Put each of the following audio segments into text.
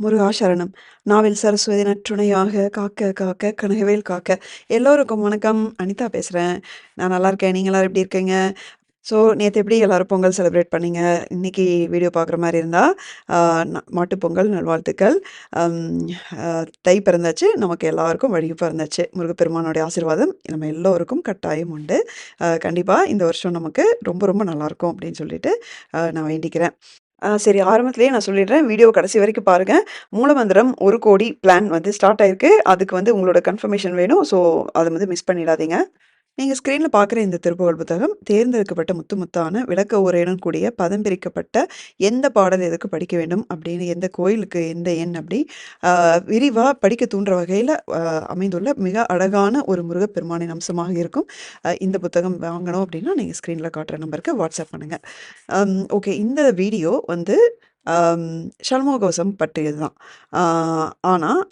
முருகா சரணம். நாவில் சரஸ்வதி நற்றுணையாக காக்க காக்க கனகவேல் காக்க. எல்லோருக்கும் வணக்கம். அனிதா பேசுகிறேன் நான் நல்லா இருக்கேன். நீங்களாம் எப்படி இருக்கீங்க? ஸோ நேற்று எப்படி எல்லோரும் பொங்கல் செலிப்ரேட் பண்ணீங்க? இன்றைக்கி வீடியோ பார்க்குற மாதிரி இருந்தால் மாட்டுப்பொங்கல் ந மாட்டுப் பொங்கல் நல்வாழ்த்துக்கள். தை பிறந்தாச்சு. நமக்கு எல்லாருக்கும் வழி பிறந்தாச்சு. முருகப்பெருமானோடைய ஆசீர்வாதம் நம்ம எல்லோருக்கும் கட்டாயம் உண்டு. கண்டிப்பாக இந்த வருஷம் நமக்கு ரொம்ப ரொம்ப நல்லாயிருக்கும் அப்படின்னு சொல்லிட்டு நான் வேண்டிக்கிறேன். ஆ சரி ஆரம்பத்திலேயே நான் சொல்லிடுறேன். வீடியோ கடைசி வரைக்கும் பாருங்க. மூலமந்திரம் 1,00,00,000 பிளான் வந்து ஸ்டார்ட் ஆயிருக்கு. அதுக்கு வந்து உங்களோட கன்ஃபர்மேஷன் வேணும். ஸோ அதை வந்து மிஸ் பண்ணிடாதீங்க. நீங்கள் ஸ்க்ரீனில் பார்க்குற இந்த திருப்புகழ் புத்தகம் தேர்ந்தெடுக்கப்பட்ட முத்து முத்தான விளக்க உரையுடன் கூடிய பதம் பிரிக்கப்பட்ட எந்த பாடல் எதுக்கு படிக்க வேண்டும் அப்படின்னு எந்த கோயிலுக்கு எந்த எண் அப்படி விரிவாக படிக்க தூண்டுற வகையில் அமைந்துள்ள மிக அழகான ஒரு முருகப்பெருமானின் அம்சமாக இருக்கும். இந்த புத்தகம் வாங்கணும் அப்படின்னா, நீங்கள் ஸ்க்ரீனில் காட்டுற நம்பருக்கு வாட்ஸ்அப் பண்ணுங்கள் ஓகே. இந்த வீடியோ வந்து அம் பற்றியது தான். ஆனால்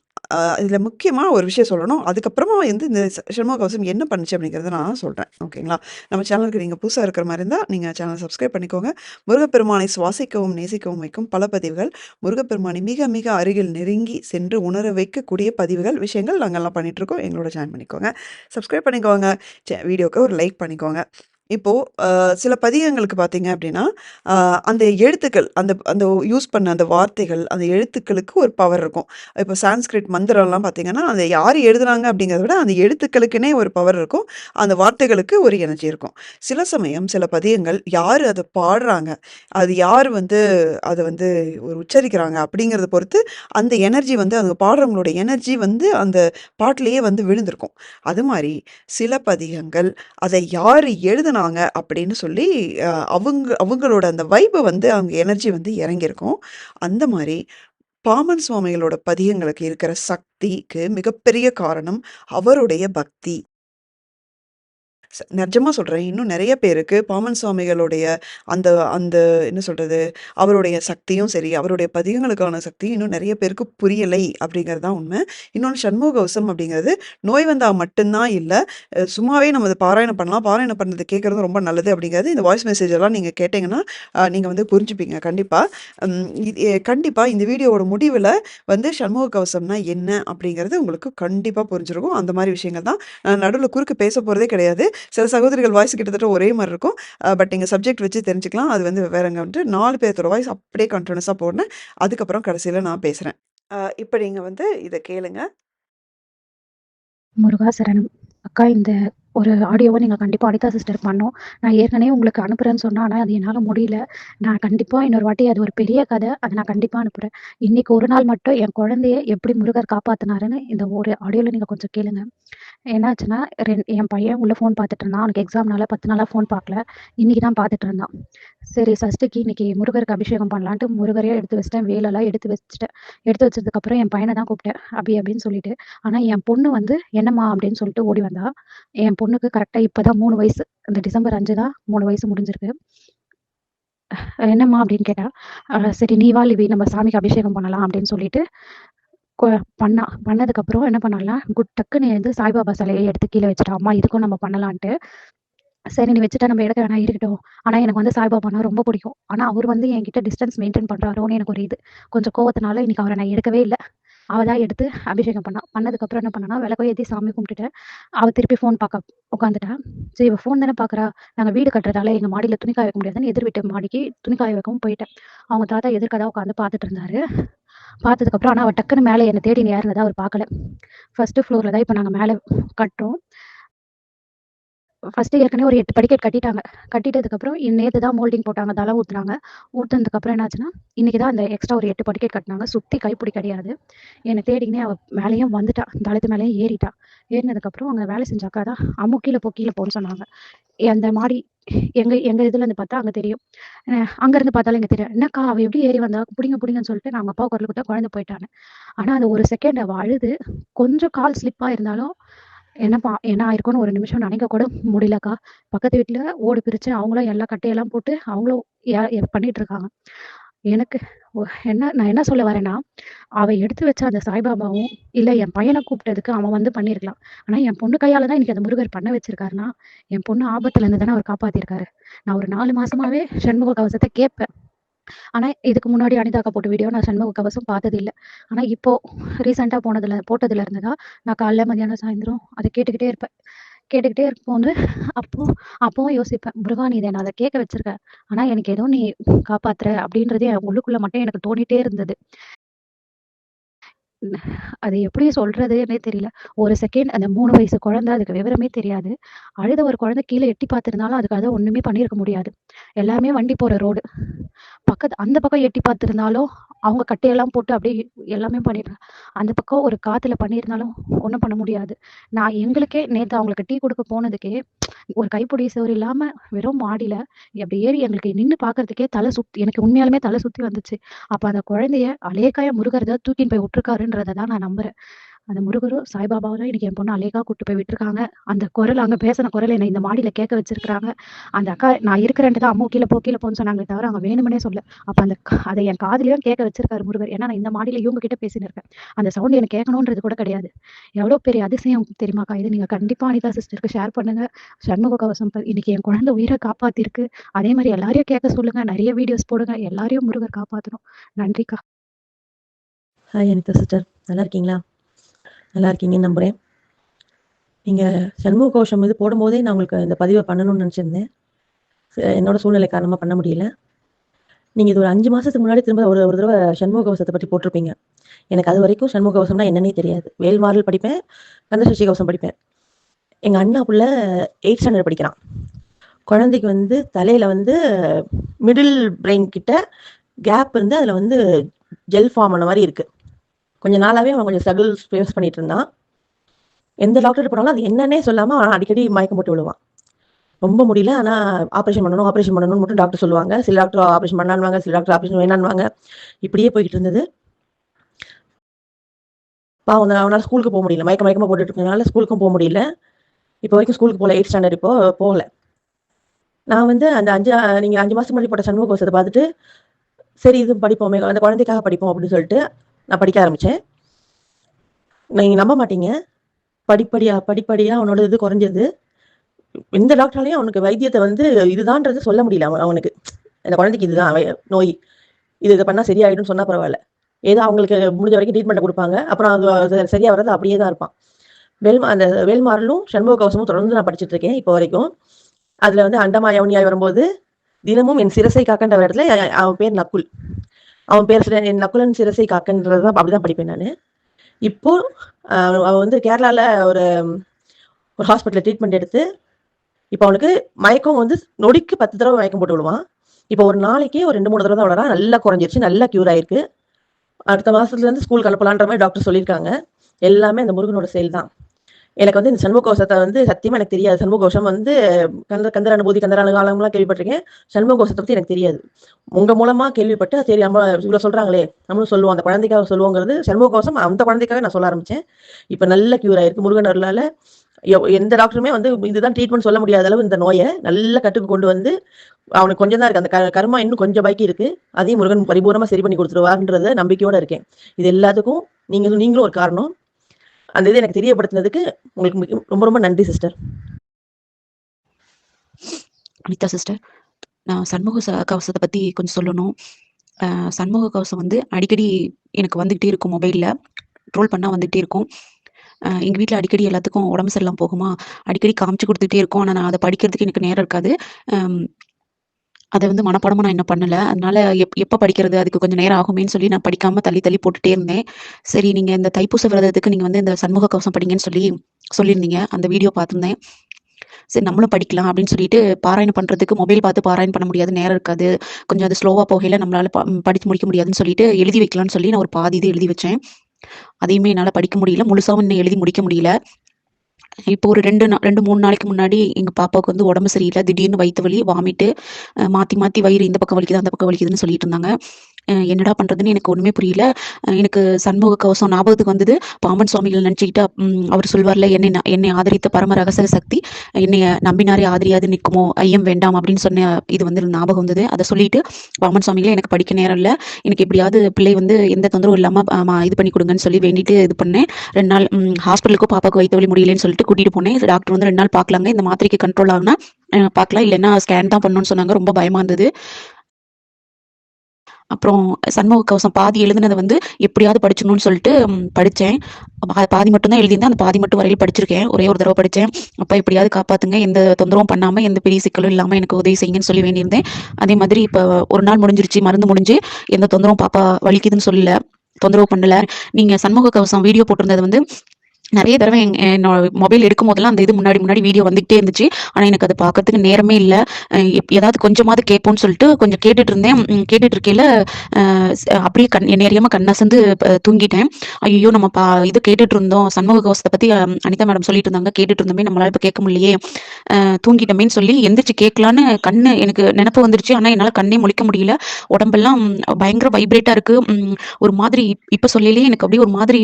இதில் முக்கியமாக ஒரு விஷயம் சொல்லணும். அதுக்கப்புறமா வந்து இந்த ச சண்முககவசம் என்ன பண்ணுச்சு அப்படிங்கிறத நான் சொல்கிறேன் ஓகேங்களா? நம்ம சேனலுக்கு நீங்கள் புதுசாக இருக்கிற மாதிரி இருந்தால் நீங்கள் சேனலை சப்ஸ்கிரைப் பண்ணிக்கோங்க. முருகப்பெருமானை சுவாசிக்கவும், நேசிக்கவும் வைக்கும் பல பதிவுகள், முருகப்பெருமானை மிக மிக அருகில் நெருங்கி சென்று உணர வைக்கக்கூடிய பதிவுகள், விஷயங்கள் நாங்கள்லாம் பண்ணிகிட்ருக்கோம் எங்களோட ஜாயின் பண்ணிக்கோங்க. சப்ஸ்கிரைப் பண்ணிக்கோங்க. சே வீடியோக்கு ஒரு லைக் பண்ணிக்கோங்க. இப்போ சில பதிகங்களுக்கு பார்த்தீங்க அப்படின்னா, அந்த எழுத்துக்கள் அந்த அந்த யூஸ் பண்ண அந்த வார்த்தைகள், அந்த எழுத்துக்களுக்கு ஒரு பவர் இருக்கும். இப்போ சான்ஸ்கிரிட் மந்திரம்லாம் பார்த்தீங்கன்னா, அந்த யார் எழுதுனாங்க அப்படிங்கிறத விட, அந்த எழுத்துக்களுக்குன்னே ஒரு பவர் இருக்கும். அந்த வார்த்தைகளுக்கு ஒரு எனர்ஜி இருக்கும். சில சமயம் சில பதிகங்கள் யார் அதை பாடுறாங்க, அது யார் வந்து அதை வந்து ஒரு உச்சரிக்கிறாங்க அப்படிங்கிறத பொறுத்து, அந்த எனர்ஜி வந்து அவங்க பாடுறவங்களோட எனர்ஜி வந்து அந்த பாட்டிலேயே வந்து விழுந்திருக்கும். அது மாதிரி சில பதிகங்கள் அதை யார் யாரு நாங்கள் அப்படின்னு சொல்லி அவங்க அவங்களோட அந்த வைபை வந்து அவங்க எனர்ஜி வந்து இறங்கியிருக்கும். அந்த மாதிரி பாமன் சுவாமிகளோட பதிகங்களுக்கு இருக்கிற சக்திக்கு மிகப்பெரிய காரணம் அவருடைய பக்தி. நிஜமாக சொல்கிறேன் இன்னும் நிறைய பேருக்கு பாமன் சுவாமிகளுடைய அந்த அந்த என்ன சொல்கிறது அவருடைய சக்தியும் சரி, அவருடைய பதிகங்களுக்கான சக்தியும் இன்னும் நிறைய பேருக்கு புரியலை அப்படிங்கிறது தான் உண்மை. இன்னொன்று சண்முககவசம் அப்படிங்கிறது நோய் வந்தால் மட்டும்தான் இல்லை சும்மாவே நம்ம அதை பாராயணம் பண்ணலாம். பாராயணம் பண்றது கேட்குறது ரொம்ப நல்லது அப்படிங்கிறது இந்த வாய்ஸ் மெசேஜ் எல்லாம் நீங்கள் கேட்டிங்கன்னா நீங்கள் வந்து புரிஞ்சுப்பீங்க கண்டிப்பாக கண்டிப்பாக இது இந்த வீடியோவோட முடிவில் வந்து சண்முக கவசம்னா என்ன அப்படிங்கிறது உங்களுக்கு கண்டிப்பாக புரிஞ்சிருக்கும். அந்த மாதிரி விஷயங்கள் தான். நடுவில் குறுக்கு பேச போகிறதே கிடையாது. சில சகோதரிகள் வாய்ஸ் கிட்டத்தட்ட ஒரே மாதிரி இருக்கும். பட் நீங்கள் சப்ஜெக்ட் வச்சு தெரிஞ்சுக்கலாம். அது வந்து வேறங்க வந்துட்டு நாலு பேர்த்தோட வாய்ஸ் அப்படியே கன்டினியூஸா போடுறேன். அதுக்கப்புறம் கடைசியில் நான் பேசுறேன். இப்போ இப்ப நீங்க வந்து இத கேளுங்க. முருகா சரணம். அக்கா இந்த ஒரு ஆடியோவை நீங்கள் கண்டிப்பாக அனிதா சிஸ்டர் பண்ணோம் நான் ஏற்கனவே உங்களுக்கு அனுப்புறேன்னு சொன்னேன். ஆனால் அது என்னால் முடியல. நான் கண்டிப்பாக இன்னொரு வாட்டி அது ஒரு பெரிய கதை. அதை நான் கண்டிப்பாக அனுப்புகிறேன் இன்னைக்கு ஒரு நாள் மட்டும் என் குழந்தைய எப்படி முருகர் காப்பாற்றினாருன்னு இந்த ஒரு ஆடியோவில் நீங்கள் கொஞ்சம் கேளுங்க. என்னாச்சுன்னா, ரென் என் பையன் உள்ள ஃபோன் பார்த்துட்டு இருந்தான். அவனுக்கு எக்ஸாம்னால பத்து நாளாக ஃபோன் பார்க்கல. இன்னைக்கு தான் பார்த்துட்டு இருந்தான். சரி சஷ்டிக்கு இன்னைக்கு முருகருக்கு அபிஷேகம் பண்ணலான்ட்டு முருகரையே எடுத்து வச்சிட்டேன் வேலெல்லாம் எடுத்து வச்சுட்டேன். எடுத்து வச்சதுக்கப்புறம் என் பையனை தான் கூப்பிட்டேன். அபி அப்படின்னு சொல்லிட்டு. ஆனால் என் பொண்ணு வந்து என்னம்மா அப்படின்னு சொல்லிட்டு ஓடி வந்தா. என் பொண்ணுக்கு கரெக்டாக இப்போ தான் மூணு வயசு. இந்த டிசம்பர் அஞ்சு தான் மூணு வயசு முடிஞ்சிருக்கு. என்னம்மா அப்படின்னு கேட்டா, சரி நீவா லிவி நம்ம சாமிக்கு அபிஷேகம் பண்ணலாம் அப்படின்னு சொல்லிட்டு கொ பண்ணா. பண்ணதுக்கப்புறம் என்ன பண்ணலாம் குட் டக்குன்னு எழுந்து சாய்பாபா சிலையை எடுத்து கீழே வச்சுட்டா. அம்மா இதுக்கும் நம்ம பண்ணலான்ட்டு. சரி நீ வச்சுட்டா நம்ம எடுக்க வேணாம் இருக்கட்டும். ஆனா எனக்கு வந்து சாய்பாபானா ரொம்ப பிடிக்கும். ஆனா அவர் வந்து என்கிட்ட டிஸ்டன்ஸ் மெயின்டெயின் பண்றாரோன்னு எனக்கு ஒரு இது. கொஞ்சம் கோவத்தினால இன்னைக்கு அவரை நான் எடுக்கவே இல்லை அவள் தான் எடுத்து அபிஷேகம் பண்ணா. பண்ணதுக்கப்புறம் என்ன பண்ணனா விளக்கும் ஏற்றி சாமி கும்பிட்டுட்டு, அவள் திருப்பி ஃபோன் பார்க்க உட்காந்துட்டா. சரி இவள் ஃபோன் தானே பார்க்குறா. நாங்கள் வீடு கட்டுறதால எங்கள் மாடியில் துணி காய வைக்க முடியாதுன்னு எதிர் வீட்டு மாடிக்கு துணி காய வைக்கவும் போயிட்டேன். அவங்க தாத்தா எதிர்க்கதான் உட்காந்து பார்த்துட்டு இருந்தாரு. பார்த்ததுக்கப்புறம் ஆனால் அவள் டக்குன்னு மேலே என்னை தேடி நேருன்னு தான் அவர் பார்க்கல. ஃபர்ஸ்ட் ஃப்ளோரில் தான் இப்போ நாங்கள் மேலே கட்டுறோம். ஃபர்ஸ்ட்டு ஏற்கனவே ஒரு எட்டு படிக்கட் கட்டிட்டாங்க. கட்டிட்டதுக்கப்புறம் நேற்று தான் மோல்டிங் போட்டாங்க. தலை ஊற்றுனாங்க ஊற்றுனதுக்கப்புறம் என்னாச்சுன்னா, இன்னைக்கு தான் அந்த எக்ஸ்ட்ரா ஒரு எட்டு படிக்கட் கட்டினாங்க சுற்றி கைப்பிடி கிடையாது. என்னை தேடிக்கினே அவள் மேலேயும் வந்துட்டா. தளத்து மேலேயும் ஏறிட்டா. ஏறினதுக்கப்புறம் அங்கே வேலை செஞ்ச அக்கா தான், "அம்மு கீழே போ, போன்னு" சொன்னாங்க. அந்த மாடி எங்க எங்க இதுலேருந்து பார்த்தா அங்க தெரியும். அங்கேருந்து அங்கருந்து பார்த்தாலும் இங்க தெரியும். "என்னக்கா அவ எப்படி ஏறி வந்தா? புடிங்க புடிங்கன்னு" சொல்லிட்டு நான் அவங்க அப்பாவுக்கு குரல் கொடுத்தா குழந்தை போயிட்டான்னு. ஆனா அந்த ஒரு செகண்ட் அவ அழுது, கொஞ்சம் கால் ஸ்லிப்பாக இருந்தாலும் என்னப்பா என்ன ஆயிருக்கும்னு ஒரு நிமிஷம் நினைக்க கூட முடியலக்கா. பக்கத்து வீட்டுல ஓடு பிரிச்சு அவங்களும் எல்லா கட்டையெல்லாம் போட்டு அவங்களும் பண்ணிட்டு இருக்காங்க. எனக்கு என்ன நான் என்ன சொல்ல வரேன்னா, அவ எடுத்து வச்ச அந்த சாய்பாபாவும், இல்ல என் பையனை கூப்பிட்டதுக்கு அவன் வந்து பண்ணிருக்கலாம் ஆனா என் பொண்ணு கையால தான் இன்னைக்கு அந்த முருகர் பண்ண வச்சிருக்காருன்னா, என் பொண்ணு ஆபத்துல இருந்து தானே அவர் காப்பாத்திருக்காரு நான் ஒரு நாலு மாசமாவே சண்முக கவசத்தை கேட்பேன். ஆனா, இதுக்கு முன்னாடி அனிதாக்கா போட்ட வீடியோ நான் சண்முக கவசம் பார்த்தது இல்லை ஆனா, இப்போ ரீசென்ட்டா போனதுல போட்டதுல இருந்து தான் நான் காலைல, மதியானம், சாயந்தரம் அதை கேட்டுக்கிட்டே இருப்பேன். கேட்டுக்கிட்டே இருக்கும்போது அப்போ அப்பவும் யோசிப்பேன். முருகா நீ இதை நான் அதை கேட்க வச்சிருக்க. ஆனா, எனக்கு ஏதோ நீ காப்பாத்துற அப்படின்றது என் உள்ளுக்குள்ள மட்டும் எனக்கு தோணிட்டே இருந்தது. அது எப்படி சொல்றதுன்னே தெரியல. ஒரு செகண்ட் அந்த மூணு வயசு குழந்தை அதுக்கு விவரமே தெரியாது. அழுத ஒரு குழந்தை கீழ எட்டி பார்த்திருந்தாலும் அதுக்காக ஒண்ணுமே பண்ணியிருக்க முடியாது. எல்லாமே வண்டி போற ரோடு. பக்கத்து அந்த பக்கம் எட்டி பார்த்திருந்தாலும், அவங்க கட்டையெல்லாம் போட்டு அப்படியே எல்லாமே பண்ணிடுறாங்க அந்த பக்கம் ஒரு காத்துல பண்ணியிருந்தாலும் ஒன்றும் பண்ண முடியாது. நான் எங்களுக்கே நேற்று அவங்களுக்கு டீ கொடுக்க போனதுக்கே ஒரு கைப்புடி சோறு இல்லாம வெறும் மாடியில அப்படி ஏறி எங்களுக்கு நின்று பார்க்கறதுக்கே தலை சுத்தி எனக்கு உண்மையாலுமே தலை சுத்தி வந்துச்சு. அப்ப அந்த குழந்தைய அலேகாயா முருகர் தூக்கின்னு போய் விட்டுருக்காருன்றத தான் நான் நம்புறேன். அந்த முருகரும், சாய்பாபாவும் தான் இன்னைக்கு என் பொண்ணு அலேகா கூட்டு போய் விட்டுருக்காங்க. அந்த குரல் அங்க பேசின குரல் என்னை இந்த மாடியில கேட்க வச்சிருக்காங்க. அந்த அக்கா நான் இருக்கிறேன்ட்டு தான் அம்மு கீழே போ, போன்னு சொன்னாங்களே தவிர அவங்க வேணுமனே சொல்ல அப்ப அந்த அதை என் காதலையும் கேட்க வச்சிருக்காரு முருகர். ஏன்னா நான் இந்த மாடியில இவங்க கிட்ட பேசினிருக்கேன் இருக்கேன். அந்த சவுண்ட் எனக்கு கேட்கணுன்றது கூட கிடையாது. எவ்வளோ பெரிய அதிசயம் தெரியுமாக்கா இது. நீங்க கண்டிப்பா அனிதா சிஸ்டருக்கு ஷேர் பண்ணுங்க. சண்முக கவசம் இன்னைக்கு என் குழந்தை உயிரை காப்பாத்திருக்கு. அதே மாதிரி எல்லாரையும் கேட்க சொல்லுங்க. நிறைய வீடியோஸ் போடுங்க. எல்லாரையும் முருகர் காப்பாத்தணும். நன்றிக்கா. Hi Anita sister. நல்லா இருக்கீங்களா? நல்லா இருக்கீங்கன்னு நம்புறேன். நீங்க சண்முக கோஷம் இது போடும்போதே நான் உங்களுக்கு இந்த பதிவை பண்ணணும்னு நினச்சிருந்தேன் என்னோட சூழ்நிலை காரணமா பண்ண முடியல. நீங்க இது ஒரு அஞ்சு மாசத்துக்கு முன்னாடி திரும்ப ஒரு ஒரு தடவை சண்முக கவசத்தை பத்தி போட்டிருப்பீங்க. எனக்கு அது வரைக்கும் சண்முக கவசம்னா என்னன்னே தெரியாது. வேல்மாறல் படிப்பேன். கந்தசஷ்டி கவசம் படிப்பேன். எங்க அண்ணா புள்ள எயிட் ஸ்டாண்டர்ட் படிக்கிறான். குழந்தைக்கு வந்து தலையில வந்து மிடில் பிரெயின் கிட்ட கேப் இருந்து அதுல வந்து ஜெல் ஃபார்ம் ஆன மாதிரி இருக்கு. கொஞ்ச நாளாவே அவன் கொஞ்சம் ஸ்ட்ரகிள் ஃபேஸ் பண்ணிட்டு இருந்தான். எந்த டாக்டர் போனாலும் அது என்னன்னே சொல்லாம அவன் அடிக்கடி மயக்கம் போட்டு விழுவான். ரொம்ப முடியல. ஆனா ஆப்ரேஷன் பண்ணணும், ஆப்ரேஷன் பண்ணணும்னு மட்டும் டாக்டர் சொல்லுவாங்க. சில டாக்டர் ஆபரேஷன் பண்ணான்வாங்க சில டாக்டர் ஆப்ரேஷன் வேணான்வாங்க இப்படியே போயிட்டு இருந்தது. பாவம் தான் ஸ்கூலுக்கு போக முடியல. மயக்க மயக்கமாக போட்டுட்டு இருக்கனால ஸ்கூலுக்கும் போக முடியல. இப்போ வரைக்கும் ஸ்கூலுக்கு போகல எயிட் ஸ்டாண்டர்ட் இப்போ போகல. நான் வந்து அந்த அஞ்சு நீங்கள் அஞ்சு மாதம் முன்னாடி போட்ட சண்முக கோஷத்தை பார்த்துட்டு, சரி இது படிப்போமே, அந்த குழந்தைக்காக படிப்போம் அப்படின்னு சொல்லிட்டு நான் படிக்க ஆரம்பித்தேன் நீங்கள் நம்ப மாட்டீங்க. படிப்படியாக படிப்படியாக அவனோட இது குறைஞ்சது. எந்த டாக்டராலையும் அவனுக்கு வைத்தியத்தை வந்து இதுதான்றது சொல்ல முடியல அவனுக்கு. அந்த குழந்தைக்கு இதுதான் நோய். இது இதை பண்ணால் சரியாயிடும்னு சொன்னால் பரவாயில்ல ஏதோ அவங்களுக்கு முடிஞ்ச வரைக்கும் ட்ரீட்மெண்ட்ட கொடுப்பாங்க அப்புறம் அது சரியாக வர்றது அப்படியே தான் இருப்பான். வெல் அந்த வேல்மாறலும், சண்முக கவசமும் தொடர்ந்து நான் படிச்சுட்டு இருக்கேன் இப்போ வரைக்கும். அதில் வந்து அண்டமா யவனியாய் வரும்போது, தினமும் என் சிரசை காக்கின்ற இடத்துல அவன் பேர் நக்குல். அவன் பேர் என் நக்குலன் சிரசை காக்கன்றதுதான் அப்படிதான் படிப்பேன் நான் இப்போ அவன் வந்து கேரளால ஒரு ஒரு ஹாஸ்பிட்டல் ட்ரீட்மெண்ட் எடுத்து, இப்ப அவனுக்கு மயக்கம் வந்து நொடிக்கு பத்து தடவை மயக்கம் போட்டு விடுவான் இப்போ ஒரு நாளைக்கு ஒரு ரெண்டு மூணு தடவை தான் விளாட்றான் நல்லா குறைஞ்சிருச்சு. நல்லா கியூர் ஆயிருக்கு. அடுத்த மாசத்துல இருந்து ஸ்கூல் அனுப்பலான்ற மாதிரி டாக்டர் சொல்லியிருக்காங்க. எல்லாமே அந்த முருகனோட செயல் தான். எனக்கு வந்து இந்த சண்முகோஷத்தை வந்து சத்தியமா எனக்கு தெரியாது. சண்முக வந்து கந்த கந்தர் அனுபூதி, கந்தர் அனுகாலம்லாம் கேள்விப்பட்டிருக்கேன். சண்முக பத்தி எனக்கு தெரியாது. உங்க மூலமா கேள்விப்பட்டு, சரி நம்ம இவ்வளோ சொல்றாங்களே, நம்மளும் சொல்லுவோம். அந்த குழந்தைக்காக சொல்லுவோங்கிறது சண்முக அந்த குழந்தைக்காக நான் சொல்ல ஆரம்பிச்சேன். இப்ப நல்ல கியூர் ஆயிருக்கு. முருகன் அருளால எவ் எந்த டாக்டருமே வந்து இதுதான் ட்ரீட்மெண்ட் சொல்ல முடியாத அளவு இந்த நோயை நல்ல கட்டுக்கு கொண்டு வந்து, அவனுக்கு கொஞ்சம் தான் இருக்கு. அந்த க கர்மா இன்னும் கொஞ்சம் பாக்கி இருக்கு. அதையும் முருகன் பரிபூர்ணமா சரி பண்ணி கொடுத்துருவாருன்றத நம்பிக்கையோட இருக்கேன். இது எல்லாத்துக்கும் நீங்க நீங்களும் ஒரு காரணம். அந்த இது எனக்கு தெரியப்படுத்தினதுக்கு உங்களுக்கு மிக ரொம்ப ரொம்ப நன்றி சிஸ்டர். அனிதா சிஸ்டர். நான் சண்முக ச கவசத்த பத்தி கொஞ்சம் சொல்லணும். சண்முக கவசம் வந்து அடிக்கடி எனக்கு வந்துகிட்டே இருக்கும் மொபைல்ல. ட்ரோல் பண்ணா வந்துகிட்டே இருக்கும். எங்கள் எங்க அடிக்கடி எல்லாத்துக்கும் உடம்பு சரியில்லாமல் போகுமா, அடிக்கடி காமிச்சு கொடுத்துட்டே இருக்கும் ஆனால் நான் அதை படிக்கிறதுக்கு எனக்கு நேரம் இருக்காது. அதை வந்து மனப்பாடமா நான் இன்னும் பண்ணல. அதனால எப் எப்போ படிக்கிறது? அதுக்கு கொஞ்சம் நேரம் ஆகுமேன்னு சொல்லி நான் படிக்காம தள்ளி தள்ளி போட்டுட்டே இருந்தேன். சரி நீங்க இந்த தைப்பூச விரதத்துக்கு நீங்க வந்து இந்த சண்முக கவசம் படிங்கன்னு சொல்லி சொல்லியிருந்தீங்க. அந்த வீடியோ பார்த்துருந்தேன். சரி நம்மளும் படிக்கலாம் அப்படின்னு சொல்லிட்டு பாராயணம் பண்றதுக்கு மொபைல் பார்த்து பாராயணம் பண்ண முடியாது. நேரம் இருக்காது. கொஞ்சம் அது ஸ்லோவா போகையில நம்மளால ப முடிக்க முடியாதுன்னு சொல்லிட்டு எழுதி வைக்கலான்னு சொல்லி நான் ஒரு பாதி இது எழுதி வச்சேன். அதையுமே என்னால படிக்க முடியல. முழுசாவும் இன்னும் எழுதி முடிக்க முடியல. இப்போ ஒரு ரெண்டு ரெண்டு மூணு நாளைக்கு முன்னாடி எங்க பாப்பாவுக்கு வந்து உடம்பு சரியில்லை திடீர்னு வயிற்று வலி, வாமிட்டு மாற்றி மாத்தி மாத்தி வயிறு இந்த பக்கம் வலிக்குது, அந்த பக்கம் வலிக்குதுன்னு சொல்லிட்டு இருந்தாங்க. என்னடா பண்றதுன்னு எனக்கு ஒண்ணுமே புரியல. எனக்கு சண்முக கவசம் ஞாபகத்துக்கு வந்தது. பாம்பன் சுவாமிகள் நினைச்சுக்கிட்டா அவர் சொல்வார்ல, என்னை என்னை ஆதரித்த பரம ரகசிய சக்தி, என்னை நம்பினாரே ஆதரியாது நிற்குமோ, ஐயம் வேண்டாம் அப்படின்னு சொன்ன இது வந்து ஞாபகம் வந்தது. அதை சொல்லிட்டு, பாம்பன் சுவாமிகளை எனக்கு படிக்க நேரம் இல்லை எனக்கு எப்படியாவது பிள்ளை வந்து எந்த தொந்தரவும் இல்லாம இது பண்ணி கொடுங்கன்னு சொல்லி வேண்டிட்டு இது பண்ணேன். ரெண்டு நாள் ஹாஸ்பிட்டலுக்கும் பாப்பாக்கு வைத்த வழி முடியலைன்னு சொல்லிட்டு கூட்டிட்டு போனேன். டாக்டர் வந்து ரெண்டு நாள் பார்க்கலாங்க. இந்த மாத்திரைக்கு கண்ட்ரோல் ஆகுனா பார்க்கலாம். இல்லைன்னா ஸ்கேன் தான் பண்ணணும்னு சொன்னாங்க. ரொம்ப பயமா இருந்தது. அப்புறம் சண்முக கவசம் பாதி எழுதுனதை வந்து எப்படியாவது படிச்சணும்னு சொல்லிட்டு படித்தேன் பா- பாதி மட்டும் தான் எழுதியிருந்தேன். அந்த பாதி மட்டும் வரையில் படிச்சிருக்கேன். ஒரே ஒரு தடவை படித்தேன் அப்போ எப்படியாவது காப்பாத்துங்க. எந்த தொந்தரவும் பண்ணாமல் எந்த பெரிய சிக்கலும் இல்லாமல் எனக்கு உதவி செய்யுங்கன்னு சொல்லி வேண்டியிருந்தேன். அதே மாதிரி இப்போ ஒரு நாள் முடிஞ்சிருச்சு மருந்து முடிஞ்சு எந்த தொந்தரவும் பாப்பா வலிக்குதுன்னு சொல்லல தொந்தரவு பண்ணல. நீங்க சண்முக கவசம் வீடியோ போட்டிருந்தது வந்து நிறைய தடவை என்னோட மொபைல் எடுக்கும் போதெல்லாம் அந்த இது முன்னாடி முன்னாடி வீடியோ வந்துகிட்டே இருந்துச்சு. ஆனா எனக்கு அதை பார்க்கறதுக்கு நேரமே இல்லை. ஏதாவது கொஞ்சமாவது கேட்போம்னு சொல்லிட்டு கொஞ்சம் கேட்டுட்டு இருந்தேன். கேட்டுட்டு இருக்கையில அப்படியே கண் நேரியமா கண்ணசந்து தூங்கிட்டேன். ஐயோ நம்ம பா இது கேட்டுட்டு இருந்தோம். சண்முக கவசத்தை பத்தி அனிதா மேடம் சொல்லிட்டு இருந்தாங்க. கேட்டுட்டு இருந்தோமே நம்மளால இப்ப கேட்க முடியலையே. தூங்கிட்டோமேன்னு சொல்லி எந்திரிச்சு கேட்கலான்னு கண்ணு எனக்கு நினப்பு வந்துருச்சு. ஆனா என்னால கண்ணே முழிக்க முடியல. உடம்பெல்லாம் பயங்கர வைப்ரேட்டா இருக்கு. ஒரு மாதிரி இப்போ இப்ப சொல்லலையே எனக்கு அப்படியே ஒரு மாதிரி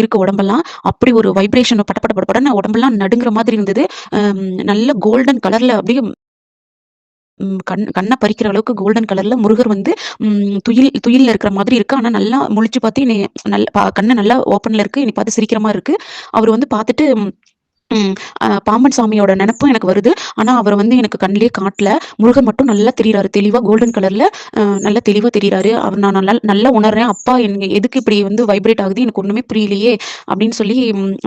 இருக்கு உடம்பெல்லாம். அப்படி ஒரு வைப்ரேஷன் பட பட்ட பட படன்னு உடம்பெல்லாம் நடுங்குற மாதிரி இருந்தது. நல்ல கோல்டன் கலர்ல அப்படியே கண் கண்ணை பறிக்கிற அளவுக்கு கோல்டன் கலர்ல முருகர் வந்து துயில் துயில்ல இருக்கிற மாதிரி இருக்கு. ஆனா நல்லா முழிச்சு பார்த்து என்னை நல்ல பா- நல்லா ஓப்பன்ல இருக்கு. என்னை பார்த்து சிரிக்கிற மாதிரி இருக்கு. அவர் வந்து பார்த்துட்டு பாம்பன் சாமியோட நினப்பும் எனக்கு வருது. ஆனா அவர் வந்து எனக்கு கண்ணிலே காட்டல. முருகன் மட்டும் நல்லா தெரியறாரு. தெளிவா கோல்டன் கலர்ல நல்லா தெளிவா தெரியறாரு. அவர் நான் நல்லா நல்லா உணர்றேன். அப்பா எனக்கு எதுக்கு இப்படி வந்து வைப்ரேட் ஆகுது? எனக்கு ஒண்ணுமே புரியலையே அப்படின்னு சொல்லி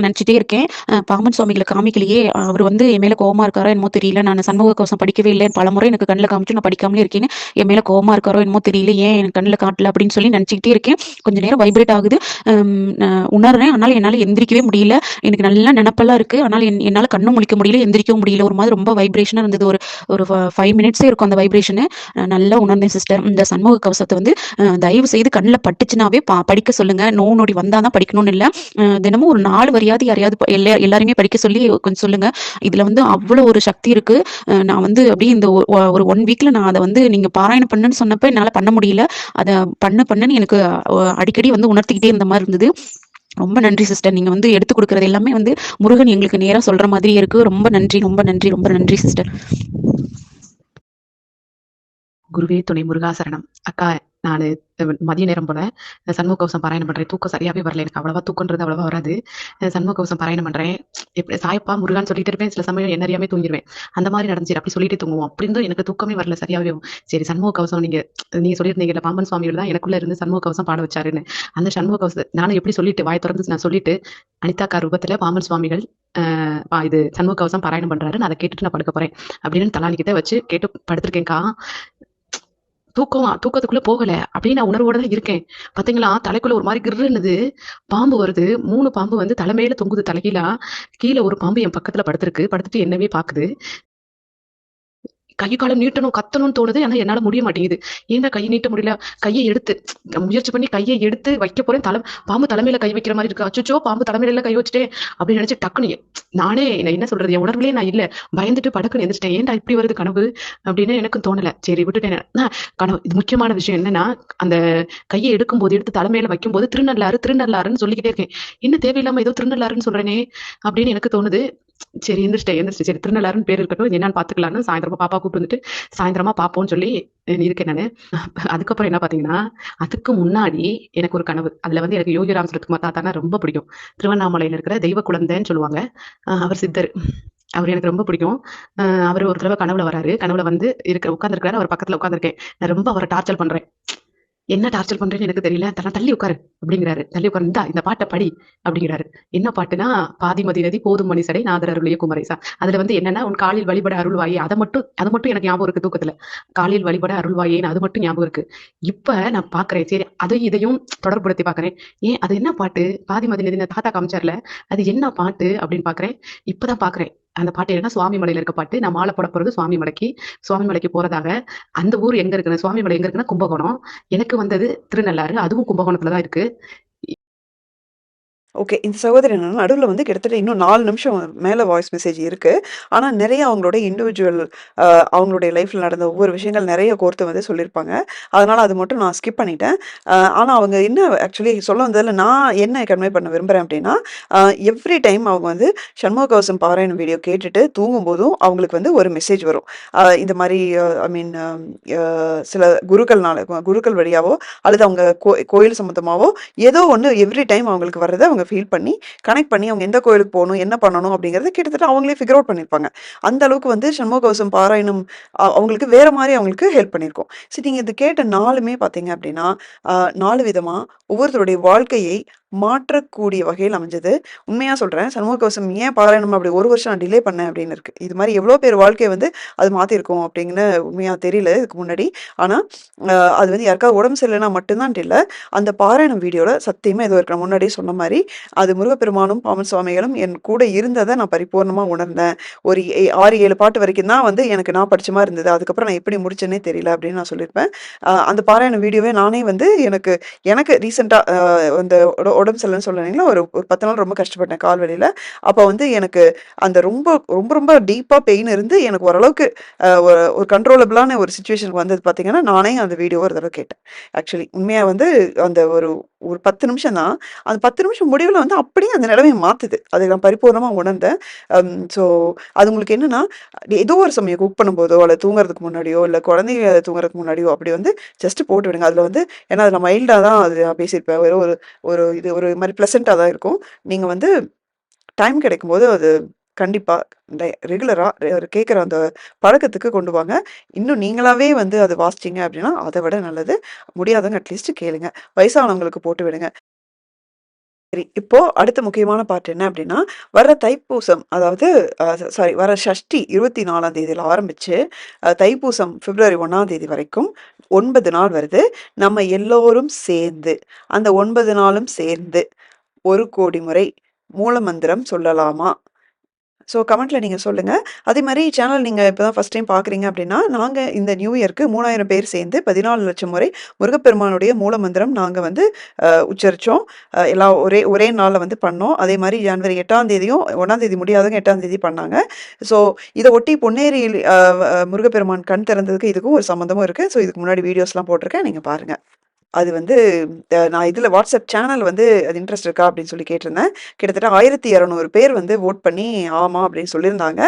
நினைச்சிட்டே இருக்கேன். பாம்பன் சுவாமிகளை காமிக்கலையே. அவர் வந்து என் மேல கோவமா இருக்காரோ என்னமோ தெரியல. நான் சண்முக கவசம் படிக்கவே இல்லை. பலமுறை எனக்கு கண்ணில் காமிச்சு நான் படிக்காமலே இருக்கேன்னு என் மேல கோவமா இருக்காரோ என்னமோ தெரியல. ஏன் எனக்கு கண்ணில் காட்டல அப்படின்னு சொல்லி நினைச்சுக்கிட்டே இருக்கேன். கொஞ்ச நேரம் வைப்ரேட் ஆகுது. உணர்றேன். ஆனாலும் என்னால எந்திரிக்கவே முடியல. எனக்கு நல்லா நினப்பெல்லாம் இருக்கு. ஆனால் என் என்னால் கண்ணும் முழிக்க முடியல எந்திரிக்கவும் முடியல. ஒரு மாதிரி ரொம்ப வைப்ரேஷனாக இருந்தது. ஒரு ஒரு ஃபைவ் மினிட்ஸே இருக்கும் அந்த வைப்ரேஷனு நல்லா உணர்ந்தேன் சிஸ்டர் இந்த சண்முக கவசத்தை வந்து தயவு செய்து கண்ணில் பட்டுச்சுனாவே பா படிக்க சொல்லுங்க. நோ நொடி வந்தாதான் படிக்கணும்னு இல்லை. தினமும் ஒரு நாலு வரையாவது யாரையாவது எல்லா எல்லாருமே படிக்க சொல்லி கொஞ்சம் சொல்லுங்க. இதில் வந்து அவ்வளோ ஒரு சக்தி இருக்கு. அஹ், நான் வந்து அப்படியே இந்த ஒ- ஒரு ஒன் வீக்ல நான் அதை வந்து நீங்க பாராயணம் பண்ணுன்னு சொன்னப்ப என்னால் பண்ண முடியல. அதை பண்ண பண்ணுன்னு எனக்கு அடிக்கடி வந்து உணர்த்திக்கிட்டே இருந்த மாதிரி இருந்தது. ரொம்ப நன்றி சிஸ்டர் நீங்க வந்து எடுத்து கொடுக்கறது எல்லாமே வந்து முருகன் எங்களுக்கு நேரா சொல்ற மாதிரியே இருக்கு. ரொம்ப நன்றி ரொம்ப நன்றி ரொம்ப நன்றி சிஸ்டர் குருவே துணை முருகாசரணம் அக்கா நான் மதிய நேரம் போல சண்முகவசம் சண்முக கவசம் பாராயணம் பண்றேன். தூக்கம் சரியாவே வரல. எனக்கு அவ்வளவா தூக்கம்ன்றது அவ்வளவா வராது. சண்முகவசம் சண்முக கவசம் பாராயணம் பண்றேன். எப்படி சாய்ப்பா முருகான்னு சொல்லிட்டு இருப்பேன். சில சமயம் என்ன அறியாமே தூங்கிடுவேன் அந்த மாதிரி நடந்துச்சு. அப்படி சொல்லிட்டு தூங்குவோம். அப்படி இருந்தும் எனக்கு தூக்கமே வரல. சரியாவே சரி சண்முக கவசம் நீங்க நீங்க சொல்லியிருந்தீங்கல்ல பாம்பன் சுவாமிகள் தான் எனக்குள்ள இருந்து சண்முக கவசம் பாட வச்சாருன்னு. அந்த சண்முக கவசம் நானும் எப்படி சொல்லிட்டு வாய் திறந்து நான் சொல்லிட்டு அனிதாக்கா ரூபத்துல பாம்பன் சுவாமிகள் ஆஹ் இது சண்முக கவசம் பாராயணம் பண்றாரு நான் அதை கேட்டுட்டு நான் படுக்க போறேன். அப்படின்னு தலானிக்கிட்ட வச்சு கேட்டு படுத்திருக்கேன்க்கா. தூக்கம் தூக்கத்துக்குள்ள போகல. அப்படின்னு நான் உணர்வோட தான் இருக்கேன். பாத்தீங்களா? தலைக்குள்ள ஒரு மாதிரி கிருன்னுது பாம்பு வருது. மூணு பாம்பு வந்து தலைமையில தொங்குது தலைகீழா. கீழே ஒரு பாம்பு என் பக்கத்துல படுத்திருக்கு. படுத்துட்டு என்னவே பாக்குது. கை காலம் நீட்டணும் கத்தணும்னு தோணுது ஆனா என்னால முடிய மாட்டேங்குது. ஏன்டா கையை நீட்ட முடியல? கையை எடுத்து முயற்சி பண்ணி கையை எடுத்து வைக்க போறேன். தலை பாம்பு தலைமையில கை வைக்கிற மாதிரி இருக்கு. அச்சோ பாம்பு தலைமையில கை வச்சுட்டேன் அப்படின்னு நினைச்சு டக்குனு நானே என்ன சொல்றது? என் உணர்வுலயே நான் இல்ல. பயந்துட்டு படக்குன்னு எந்திரிச்சிட்டேன். ஏன்டா இப்படி வருது கனவு? அப்படின்னு எனக்கு தோணல. சரி விட்டுட்டேன் நான். கனவு இது முக்கியமான விஷயம் என்னன்னா அந்த கையை எடுக்கும் போது எடுத்து தலைமையில வைக்கும்போது திருநள்ளாறு திருநள்ளாறுன்னு சொல்லிக்கிட்டே இருக்கேன். என்ன தேவையில்லாம ஏதோ திருநள்ளாறுன்னு சொல்றேனே அப்படின்னு எனக்கு தோணுது. சரி எந்திரிச்சிட்டேன் எந்திரிச்சு சரி திருநள்ளாறுன்னு பேர் இருக்கட்டும் என்னன்னு பாத்துக்கலாம்னு சாயந்தரமா பாப்பா கூப்பிட்டு வந்துட்டு சாயந்தரமா பாப்போம்னு சொல்லி இருக்கேன் நானு. அதுக்கப்புறம் என்ன பாத்தீங்கன்னா அதுக்கு முன்னாடி எனக்கு ஒரு கனவு. அதுல வந்து எனக்கு யோகிராம் சுரத்குமார் தாத்தானா ரொம்ப பிடிக்கும். திருவண்ணாமலையில இருக்கிற தெய்வ குழந்தைன்னு சொல்லுவாங்க. அஹ் அவர் சித்தர். அவர் எனக்கு ரொம்ப பிடிக்கும். அவர் ஒரு தடவை கனவுல வராரு. கனவுல வந்து இருக்க உட்காந்துருக்கிறாரு அவர் பக்கத்துல உட்காந்துருக்கேன் நான் ரொம்ப அவரை டார்ச்சர் பண்றேன். என்ன டார்ச்சர் பண்றேன்னு எனக்கு தெரியல. தள்ளி உட்காரு அப்படிங்கிறாரு. தள்ளி உட்காரு. இந்தா இந்த பாட்டை படி அப்படிங்கிறாரு. என்ன பாட்டுனா பாதிமதி நதி போதும் மணி சடை நாதர் அருளிய குமரேசா. அதுல வந்து என்னன்னா உன் காலில் வழிபட அருள்வாயே. அதை மட்டும் அது மட்டும் எனக்கு ஞாபகம் இருக்கு தூக்கத்துல. காலில் வழிபட அருள்வாயேன்னு அது மட்டும் ஞாபகம் இருக்கு. இப்ப நான் பாக்குறேன். சரி அதையும் இதையும் தொடர்புபடுத்தி பாக்குறேன். ஏன் அது என்ன பாட்டு? பாதிமதி நதி தாத்தா காமிச்சார்ல அது என்ன பாட்டு? அப்படின்னு பாக்குறேன். இப்பதான் பாக்குறேன். அந்த பாட்டு என்னன்னா சுவாமி மலையில இருக்க பாட்டு. நான் மாலை போட போறது சுவாமி மலைக்கு. சுவாமி மலைக்கு போறதாக அந்த ஊர் எங்க இருக்குன்னு சுவாமி மலை எங்க இருக்குன்னா கும்பகோணம். எனக்கு வந்தது திருநள்ளாறு. அதுவும் கும்பகோணத்துல தான் இருக்கு. ஓகே. இந்த சகோதரி என்னன்னா, நடுவில் வந்து கிட்டத்தட்ட இன்னும் நாலு நிமிஷம் மேலே வாய்ஸ் மெசேஜ் இருக்குது ஆனால் நிறைய அவங்களோட இண்டிவிஜுவல் அவங்களுடைய லைஃப்பில் நடந்த ஒவ்வொரு விஷயங்கள் நிறைய கோர்த்து வந்து சொல்லியிருப்பாங்க. அதனால் அது மட்டும் நான் ஸ்கிப் பண்ணிட்டேன். ஆனால் அவங்க என்ன ஆக்சுவலி சொல்ல வந்ததில் நான் என்ன கன்வே பண்ண விரும்புறேன் அப்படின்னா எவ்ரி டைம் அவங்க வந்து சண்முக கவசம் பாராயணம் வீடியோ கேட்டுட்டு தூங்கும்போதும் அவங்களுக்கு வந்து ஒரு மெசேஜ் வரும். இந்த மாதிரி ஐ மீன் சில குருக்கள்னால குருக்கள் வழியாவோ அல்லது அவங்க கோ கோயில் சம்மந்தமாகவோ ஏதோ ஒன்று எவ்ரி டைம் அவங்களுக்கு வர்றது அவங்க அவங்க ஃபீல் பண்ணி, கனெக்ட் பண்ணி அவங்க எந்த கோயிலுக்கு போகணும் என்ன பண்ணணும் அப்படிங்கிறத கிட்டத்தட்ட அவங்களே ஃபிகர் அவுட் பண்ணியிருப்பாங்க. அந்த அளவுக்கு வந்து சண்முக கவசம் பாராயணம் அவங்களுக்கு வேற மாதிரி அவங்களுக்கு ஹெல்ப் பண்ணியிருக்கோம் சரி நீங்கள் இது கேட்ட நாளுமே பார்த்தீங்க அப்படின்னா, அ 4 விதமா ஒவ்வொருத்தருடைய வாழ்க்கையை மாற்றக்கூடிய வகையில் அமைஞ்சது. உண்மையாக சொல்கிறேன் சண்முக கவசம் ஏன் பாராயணம் அப்படி ஒரு வருஷம் நான் டிலே பண்ணேன் அப்படின்னு இருக்கு. இது மாதிரி எவ்வளோ பேர் வாழ்க்கையை வந்து அது மாற்றிருக்கோம் அப்படின்னு உண்மையாக தெரியல இதுக்கு முன்னாடி. ஆனால் அது வந்து யாருக்காவது உடம்பு சரியில்லைனா மட்டும்தான் தான்ட்டு அந்த பாராயணம் வீடியோவில் சத்தியமாக ஏதோ இருக்கிற முன்னாடியே சொன்ன மாதிரி அது முருகப்பெருமானும், பாமன் சுவாமிகளும் என் கூட இருந்ததை நான் பரிபூர்ணமாக உணர்ந்தேன். ஒரு ஆறு ஏழு பாட்டு வரைக்கும் தான் வந்து எனக்கு நான் படிச்ச மாதிரி இருந்தது. அதுக்கப்புறம் நான் எப்படி முடிச்சேனே தெரியல அப்படின்னு நான் சொல்லியிருப்பேன். அந்த பாராயணம் வீடியோவே நானே வந்து எனக்கு எனக்கு ரீசெண்டாக அந்த உடம்பு சரியில்லைன்னு சொன்னேன் ஒரு ஒரு 10 நாள் ரொம்ப கஷ்டப்பட்டேன் கால் வழியில் அப்போ வந்து எனக்கு அந்த ரொம்ப ரொம்ப ரொம்ப டீப்பாக பெயின் இருந்து எனக்கு ஓரளவுக்கு ஒரு ஒரு கண்ட்ரோலபிளான ஒரு சுச்சுவேஷனுக்கு வந்தது பார்த்தீங்கன்னா, நானே அந்த வீடியோ ஒரு தடவை கேட்டேன். ஆக்சுவலி உண்மையாக வந்து அந்த ஒரு ஒரு 10 நிமிஷம் தான். அந்த 10 நிமிஷம் முடிவில் வந்து அப்படியே அந்த நிலைமையை மாற்றுது அதை நான் பரிபூர்ணமாக உணர்ந்தேன். ஸோ அது உங்களுக்கு என்னன்னா, ஏதோ ஒரு சமயம் குக் பண்ணும்போதோ, இல்லை தூங்குறதுக்கு முன்னாடியோ, இல்லை குழந்தைங்க தூங்குறதுக்கு முன்னாடியோ அப்படி வந்து ஜஸ்ட் போட்டு விடுங்க. அதில் வந்து ஏன்னா அதில் மைல்டாக தான் அது நான் பேசியிருப்பேன். ஒரு ஒரு இது ஒரு மாதிரி ப்ளசண்ட்டாக தான் இருக்கும். நீங்கள் வந்து டைம் கிடைக்கும்போது அது கண்டிப்பாக ரெகுலராக கேட்குற ஒரு அந்த பழக்கத்துக்கு கொண்டு வாங்க. இன்னும் நீங்களாவே வந்து அதை வாசிச்சீங்க அப்படின்னா, அதை விட நல்லது. முடியாதவங்க அட்லீஸ்ட் கேளுங்க. வயசானவங்களுக்கு போட்டு விடுங்க. சரி. இப்போ அடுத்த முக்கியமான பார்ட் என்ன அப்படின்னா, வர தைப்பூசம் அதாவது சாரி வர ஷஷ்டி இருபத்தி நாலாம் தேதியில் ஆரம்பிச்சு, தைப்பூசம் பிப்ரவரி ஒன்றாம் தேதி வரைக்கும் ஒன்பது நாள் வருது. நம்ம எல்லோரும் சேர்ந்து, அந்த ஒன்பது நாளும் சேர்ந்து ஒரு கோடி முறை மூலமந்திரம் சொல்லலாமா? ஸோ கமெண்ட்ல நீங்க சொல்லுங்க. அதே மாதிரி சேனல் நீங்க இப்போ தான் ஃபர்ஸ்ட் டைம் பார்க்குறீங்க அப்படின்னா, நாங்க இந்த நியூ இயர்க்கு 3000 பேர் சேர்ந்து பதினாலு லட்சம் முறை முருகப்பெருமானுடைய மூலமந்திரம் நாங்க வந்து உச்சரித்தோம் உச்சரிச்சோம். எல்லாம் ஒரே ஒரே நாள்ல வந்து பண்ணோம். அதே மாதிரி ஜனவரி எட்டாம் தேதியும் 1ஆம் தேதி முடியாதவங்க எட்டாம் தேதி பண்ணாங்க. ஸோ இதை ஒட்டி பொன்னேரியில் முருகப்பெருமான் கண் திறந்ததுக்கு இதுக்கும் ஒரு சம்மந்தமும் இருக்கு. ஸோ இதுக்கு முன்னாடி வீடியோஸ்லாம் போட்டிருக்கேன். நீங்க பாருங்க. அது வந்து நான் இதில் வாட்ஸ்அப் சேனல் வந்து அது இன்ட்ரெஸ்ட் இருக்கா அப்படின்னு சொல்லி கேட்டிருந்தேன். கிட்டத்தட்ட 1200 பேர் வந்து வோட் பண்ணி ஆமாம் அப்படின்னு சொல்லியிருந்தாங்க.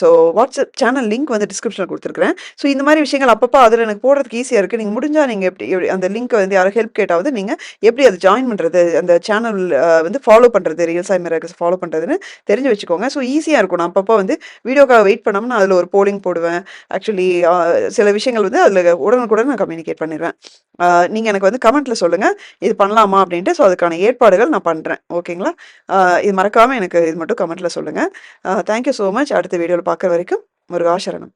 ஸோ வாட்ஸ்அப் சேனல் லிங்க் வந்து டிஸ்கிரிப்ஷனில் கொடுத்துருக்குறேன் ஸோ இந்த மாதிரி விஷயங்கள் அப்பப்போ அதில் எனக்கு போடுறதுக்கு ஈஸியாக இருக்குது நீங்கள் முடிஞ்சால் நீங்கள் எப்படி எப்படி அந்த லிங்க் வந்து யாரும் ஹெல்ப் கேட்டாவது நீங்கள் எப்படி அதை ஜாயின் பண்ணுறது அந்த சேனல் வந்து ஃபாலோ பண்ணுறது ரியல் சாய் மிராக்கிள்ஸ் ஃபாலோ பண்ணுறதுன்னு தெரிஞ்சு வச்சுக்கோங்க. ஸோ ஈஸியாக இருக்கும். நான் அப்பப்போ வந்து வீடியோக்காக வெயிட் பண்ணாமல் நான் அதில் ஒரு போலிங் போடுவேன். ஆக்சுவலி சில விஷயங்கள் வந்து அதில் உடனுக்குடன் நான் கம்யூனிகேட் பண்ணிடுவேன் நீங்கள் எனக்கு வந்து கமெண்ட்டில் சொல்லுங்கள் இது பண்ணலாமா அப்படின்ட்டு. ஸோ அதுக்கான ஏற்பாடுகள் நான் பண்ணுறேன் ஓகேங்களா? இது மறக்காமல் எனக்கு இது மட்டும் கமெண்ட்டில் சொல்லுங்கள் தேங்க்யூ தேங்க் யூ மச். அடுத்த வீடியோவில் பார்க்குற வரைக்கும் முருகாசரணம்